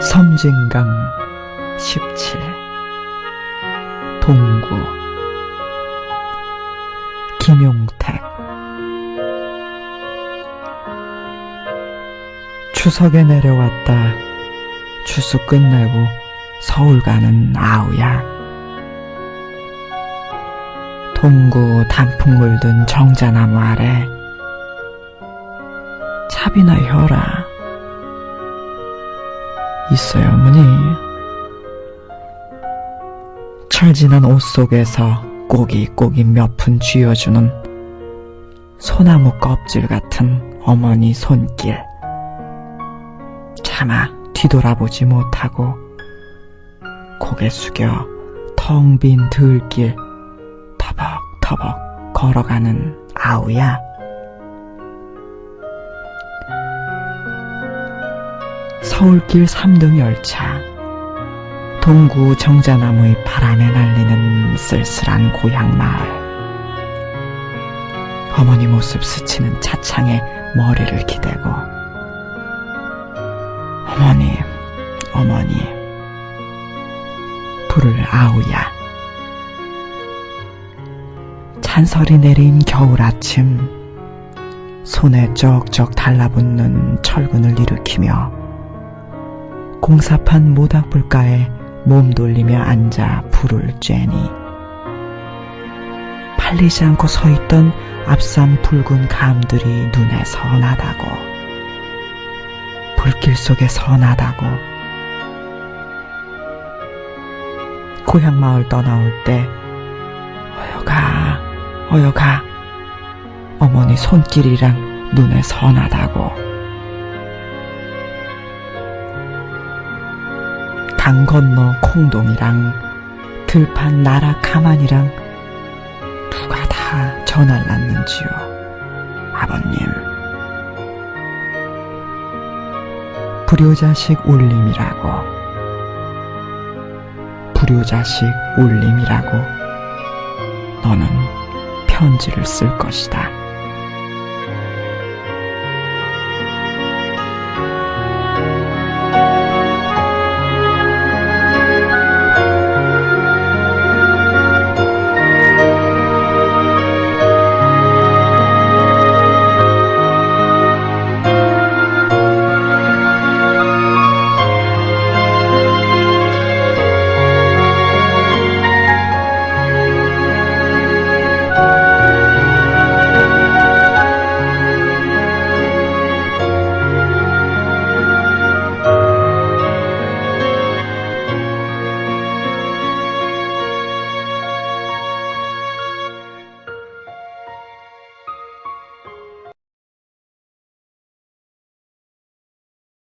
섬진강 17 동구 김용택. 추석에 내려왔다. 추수 끝내고 서울 가는 아우야 동구 단풍 물 든 정자나무 아래 차비나 혀라 있어요, 어머니. 철진한 옷 속에서 꼬깃꼬깃 몇푼 쥐어주는 소나무 껍질 같은 어머니 손길. 차마 뒤돌아보지 못하고 고개 숙여 텅 빈 들길 터벅터벅 걸어가는 아우야. 서울길 3등 열차. 동구 정자나무의 바람에 날리는 쓸쓸한 고향 마을. 어머니 모습 스치는 차창에 머리를 기대고. 어머니, 어머니. 불을 아우야. 찬설이 내린 겨울 아침. 손에 쩍쩍 달라붙는 철근을 일으키며 공사판 모닥불가에 몸 돌리며 앉아 불을 쬐니 팔리지 않고 서 있던 앞산 붉은 감들이 눈에 선하다고 불길 속에 선하다고 고향 마을 떠나올 때 어여가 어머니 손길이랑 눈에 선하다고 강 건너 콩동이랑 들판 나라 가만이랑 누가 다 전화를 났는지요. 아버님. 불효자식 울림이라고. 불효자식 울림이라고. 너는 편지를 쓸 것이다.